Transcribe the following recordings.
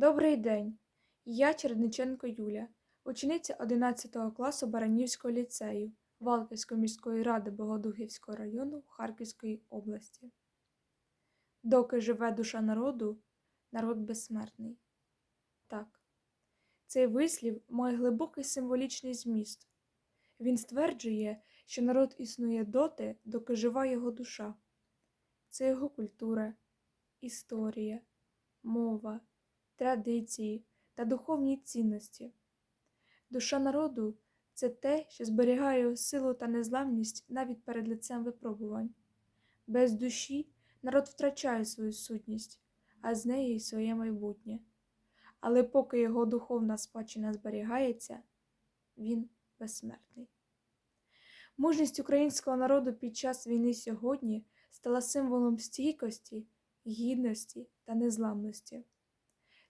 Добрий день. Я Чередниченко Юля, учениця 11 класу Баранівського ліцею Валківської міської ради Богодухівського району Харківської області. Доки живе душа народу, народ безсмертний. Так, цей вислів має глибокий символічний зміст. Він стверджує, що народ існує доти, доки жива його душа. Це його культура, історія, мова, традиції та духовні цінності. Душа народу це те, що зберігає силу та незламність навіть перед лицем випробувань. Без душі народ втрачає свою сутність, а з неї й своє майбутнє. Але поки його духовна спадщина зберігається, він безсмертний. Мужність українського народу під час війни сьогодні стала символом стійкості, гідності та незламності.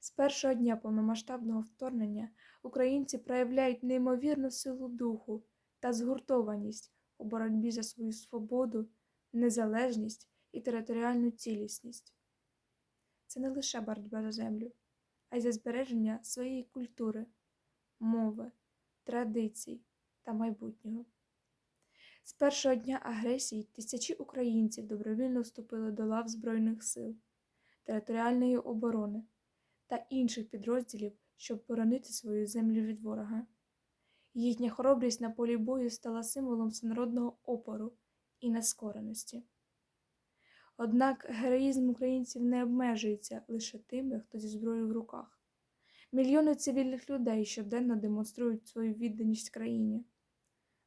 З першого дня повномасштабного вторгнення українці проявляють неймовірну силу духу та згуртованість у боротьбі за свою свободу, незалежність і територіальну цілісність. Це не лише боротьба за землю, а й за збереження своєї культури, мови, традицій та майбутнього. З першого дня агресії тисячі українців добровільно вступили до лав Збройних сил, територіальної оборони та інших підрозділів, щоб боронити свою землю від ворога. Їхня хоробрість на полі бою стала символом всенародного опору і нескореності. Однак героїзм українців не обмежується лише тими, хто зі зброєю в руках. Мільйони цивільних людей щоденно демонструють свою відданість країні.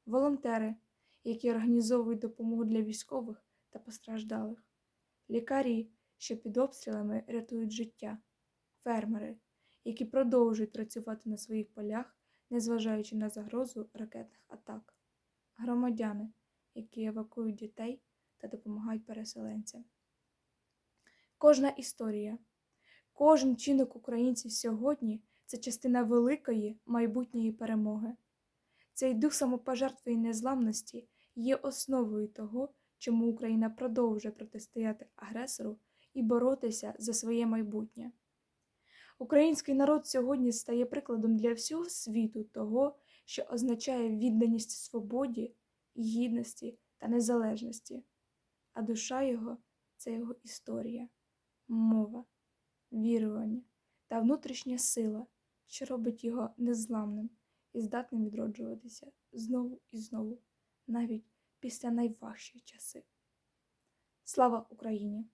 Волонтери, які організовують допомогу для військових та постраждалих, лікарі, що під обстрілами рятують життя, фермери, які продовжують працювати на своїх полях, незважаючи на загрозу ракетних атак, громадяни, які евакують дітей та допомагають переселенцям. Кожна історія, кожен чинок українців сьогодні це частина великої майбутньої перемоги. Цей дух самопожертви і незламності є основою того, чому Україна продовжує протистояти агресору і боротися за своє майбутнє. Український народ сьогодні стає прикладом для всього світу того, що означає відданість свободі, гідності та незалежності, а душа його це його історія, мова, вірування та внутрішня сила, що робить його незламним і здатним відроджуватися знову і знову, навіть після найважчі часи. Слава Україні!